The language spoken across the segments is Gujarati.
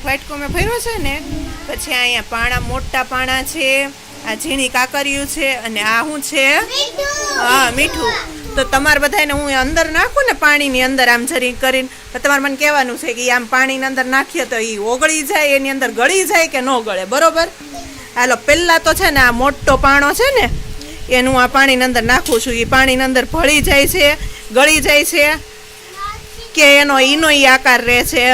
એક વાટકો મેં ભર્યો છે ને પછી અહીંયા પાણા મોટા પાણા છે આ ઝીણી કાકરિયું છે અને આ શું છે? હા મીઠું. તો તમારે બધાને હું અંદર નાખું ને પાણીની અંદર આમ જરી કરીને. તો તમારે મને કહેવાનું છે કે આમ પાણીની અંદર નાખીએ તો એ ઓગળી જાય એની અંદર ગળી જાય કે ન ગળે બરોબર? હાલો પહેલાં તો છે ને આ મોટો પાણો છે ને એનું આ પાણીની અંદર નાખું છું. એ પાણીની અંદર ભળી જાય છે ગળી જાય છે. કે એનો ઈનો ઈ આકાર રહે છે.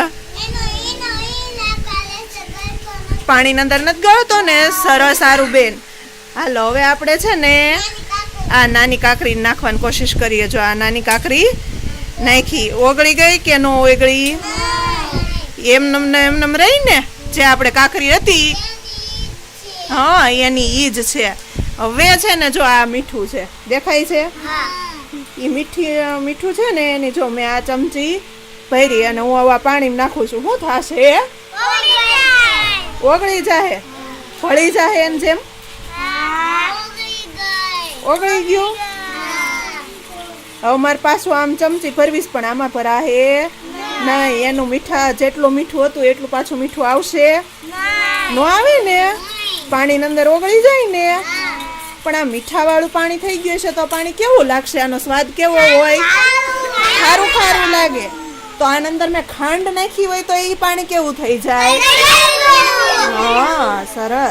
પાણીની અંદર નથી ગયો તો ને સરસ સારું બેન. હાલો, હવે આપણે છે ને આ નાની કાકરી નાખવાની કોશિશ કરીએ. જો આ નાની કાકરી નાખી, ઓગળી ગઈ કે નો ઓગળી? એમ નમને એમ નમ રહી ને, જે આપણે કાકરી હતી. હા, એની ઈ જ છે. હવે છે ને જો આ મીઠું છે. દેખાય છે? એ મીઠી, મીઠું છે ને એની જો મેં આ ચમચી ભરી અને હું આવા પાણી નાખું છું. શું થશે? ઓગળી જાહે? ફળી જાહે એમ જેમ? ઓગળી ગયું? હવે મારે પાછું આમ ચમચી ભરવીશ, પણ આમાં ભરાહે નહીં. એનું મીઠા, જેટલું મીઠું હતું, એટલું પાછું મીઠું આવશે. ન આવે ને? પાણીની અંદર ઓગળી જાય ને? પણ આ મીઠાવાળું પાણી થઈ ગયું છે, તો પાણી કેવું લાગશે? આનો સ્વાદ કેવો હોય? ખારું ખારું લાગે. તો આની અંદર મેં ખાંડ નાખી હોય, તો એ પાણી કેવું થઈ જાય? હા સરસ